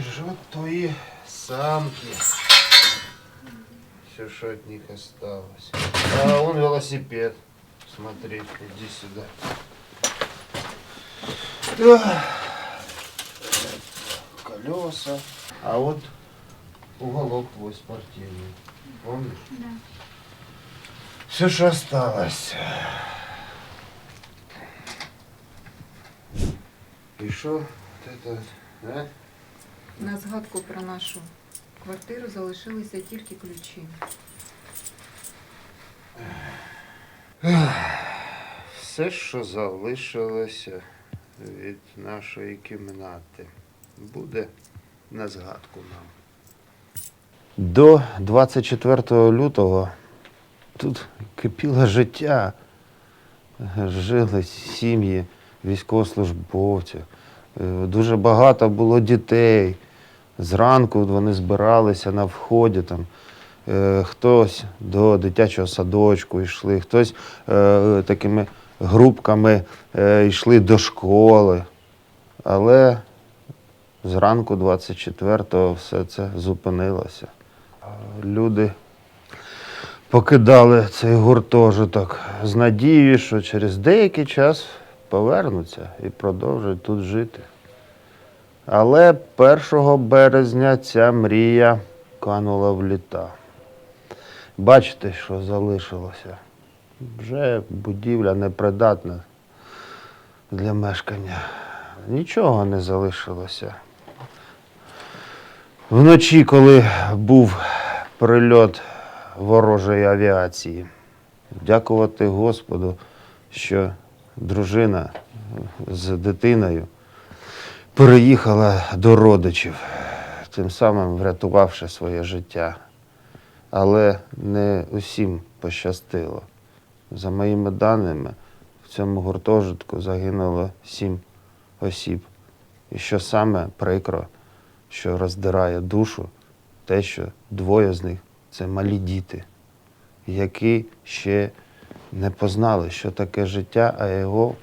живут твои самки. Все, что от них осталось. А он велосипед. Смотри, иди сюда. Колеса. А вот уголок твой спортивный. Помнишь? Да. Все, что осталось. И что вот это, а? На згадку про нашу квартиру залишилися тільки ключі. Все, що залишилося від нашої кімнати, буде на згадку нам. До 24 лютого тут кипіло життя. Жили сім'ї військовослужбовців. Е, Дуже багато було дітей. Зранку вони збиралися на вході. Там. Е, Хтось до дитячого садочку йшли, хтось е, такими групками е, йшли до школи. Але зранку 24-го все це зупинилося. Люди покидали цей гуртожиток з надією, що через деякий час повернуться і продовжують тут жити. Але 1 березня ця мрія канула в літа. Бачите, що залишилося. Вже будівля непридатна для мешкання. Нічого не залишилося. Вночі, коли був прильот ворожої авіації, дякувати Господу, що дружина з дитиною переїхала до родичів, тим самим врятувавши своє життя. Але не усім пощастило. За моїми даними, в цьому гуртожитку загинуло сім осіб. І що саме прикро, що роздирає душу, те, що двоє з них це малі діти, які ще не познали, що таке життя, а його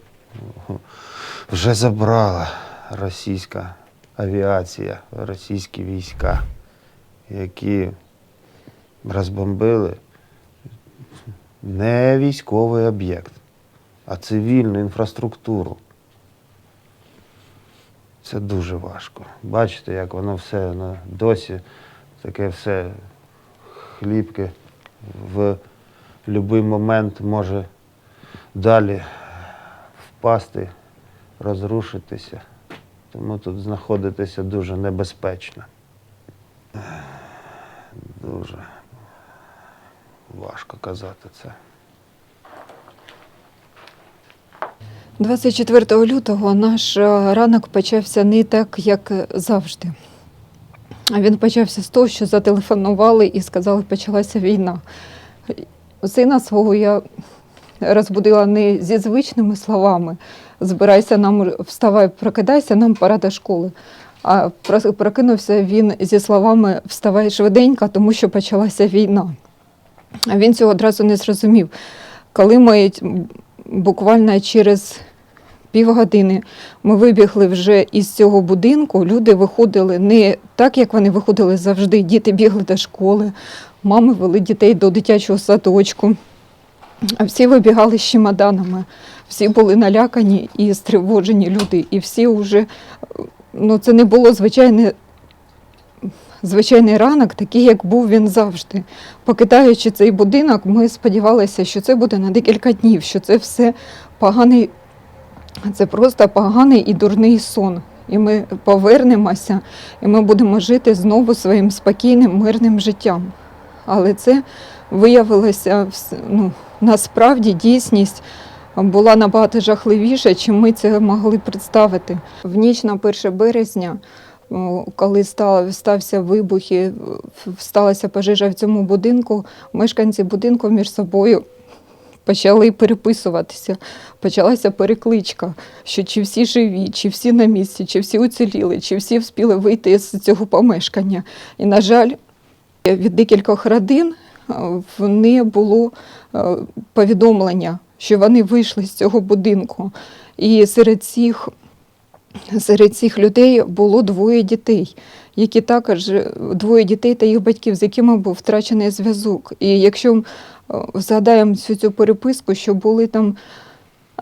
вже забрала російська авіація, російські війська, які розбомбили не військовий об'єкт, а цивільну інфраструктуру. Це дуже важко. Бачите, як воно все ну, досі таке все хлібке в будь-який момент може далі впасти, розрушитися. Тому тут знаходитися дуже небезпечно. Дуже важко казати це. 24 лютого наш е, ранок почався не так, як завжди. Він почався з того, що зателефонували і сказали, що почалася війна. Сина свого я розбудила не зі звичними словами збирайся нам, вставай, прокидайся, нам пора до школи. А прокинувся він зі словами Вставай швиденько, тому що почалася війна. Він цього одразу не зрозумів. Коли ми буквально через півгодини ми вибігли вже із цього будинку, люди виходили не так, як вони виходили завжди. Діти бігли до школи, мами вели дітей до дитячого садочку. Всі вибігали з чемоданами, всі були налякані і стривожені люди, і всі вже, ну це не було звичайне, звичайний ранок, такий, як був він завжди. Покидаючи цей будинок, ми сподівалися, що це буде на декілька днів, що це все поганий, це просто поганий і дурний сон. І ми повернемося, і ми будемо жити знову своїм спокійним, мирним життям. Але це виявилося ну, насправді дійсність була набагато жахливіша, чим ми це могли представити. В ніч на 1 березня, коли стався вибух і сталася пожежа в цьому будинку, мешканці будинку між собою почали переписуватися. Почалася перекличка, що чи всі живі, чи всі на місці, чи всі уціліли, чи всі вспіли вийти з цього помешкання. І, на жаль, від декількох родин е, не було е, повідомлення, що вони вийшли з цього будинку. І серед цих серед цих людей було двоє дітей, які також е, двоє дітей та їх батьків, з якими був втрачений зв'язок. І якщо е, згадаємо всю цю переписку, що були там.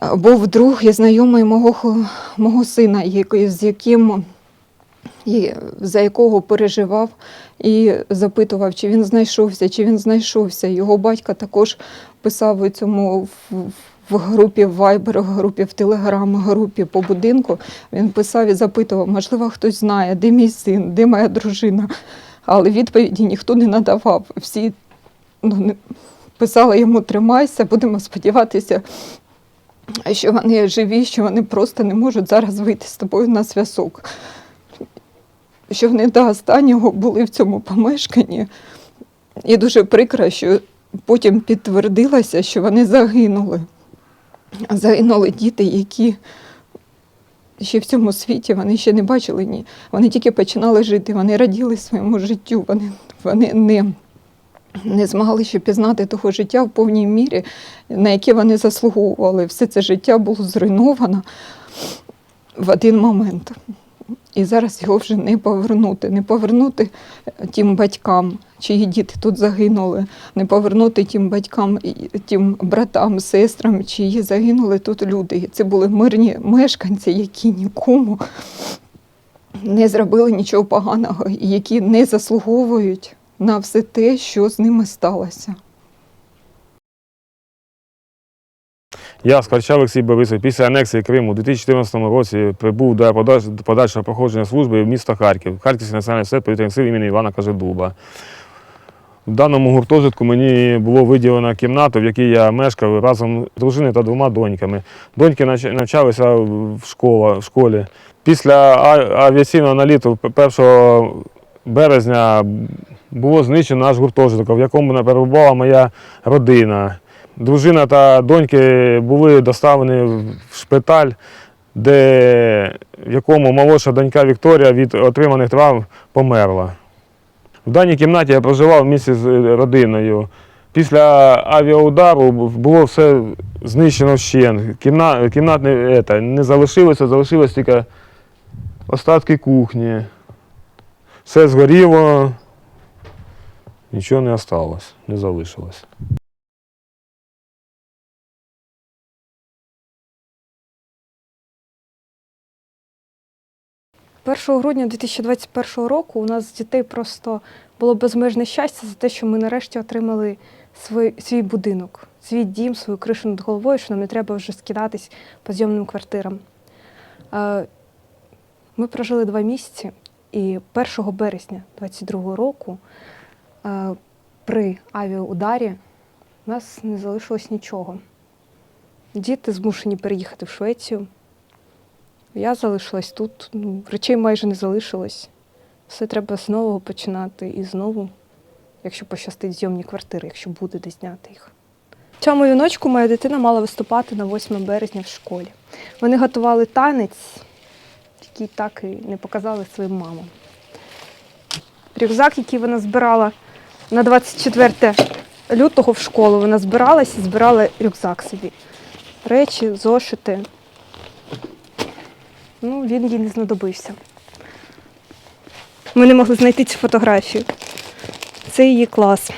е, Був друг і знайомий мого, мого сина, з яким за якого переживав і запитував, чи він знайшовся, чи він знайшовся. Його батько також писав у цьому в, групі в Viber, в групі в Telegram, групі по будинку. Він писав і запитував, можливо, хтось знає, де мій син, де моя дружина. Але відповіді ніхто не надавав. Всі ну, писали йому тримайся, будемо сподіватися, що вони живі, що вони просто не можуть зараз вийти з тобою на зв'язок що вони до останнього були в цьому помешканні. І дуже прикро, що потім підтвердилося, що вони загинули. Загинули діти, які ще в цьому світі вони ще не бачили ні. Вони тільки починали жити, вони раділи своєму життю, вони, вони не, не змогли ще пізнати того життя в повній мірі, на яке вони заслуговували. Все це життя було зруйновано в один момент. І зараз його вже не повернути. Не повернути е, тим батькам, чиї діти тут загинули, не повернути тим батькам, тим братам, сестрам, чиї загинули тут люди. Це були мирні мешканці, які нікому не зробили нічого поганого, і які не заслуговують на все те, що з ними сталося. Я, Скорча Олексій Борисович, після анексії Криму у 2014 році прибув до подальшого проходження служби в місто Харків, Харківський національний університет повітряних сил імені Івана Кажедуба. В даному гуртожитку мені було виділено кімнату, в якій я мешкав разом з дружиною та двома доньками. Доньки навчалися в школа- в школі. Після авіаційного наліту 1 березня було знищено наш гуртожиток, в якому перебувала моя родина. Дружина та доньки були доставлені в шпиталь, де, в якому молодша донька Вікторія від отриманих травм померла. В даній кімнаті я проживав місці з родиною. Після авіаудару було все знищено вщент. Кімна, кімнат не, ета, не залишилося, залишилось тільки остатки кухні. Все згоріло, нічого не осталось, не залишилось. 1 грудня 2021 року у нас з дітей просто було безмежне щастя за те, що ми нарешті отримали свій, свій будинок, свій дім, свою кришу над головою, що нам не треба вже скидатись по зйомним квартирам. Е, Ми прожили два місяці, і 1 березня 2022 року е, при авіаударі у нас не залишилось нічого. Діти змушені переїхати в Швецію. Я залишилась тут, ну, речей майже не залишилось. Все треба знову починати і знову, якщо пощастить зйомні квартири, якщо буде де зняти їх. В цьому віночку моя дитина мала виступати на 8 березня в школі. Вони готували танець, який так і не показали своїм мамам. Рюкзак, який вона збирала на 24 лютого в школу, вона збиралась і збирала рюкзак собі. Речі, зошити. Ну, він їй не знадобився. Ми не могли знайти цю фотографію. Це її клас.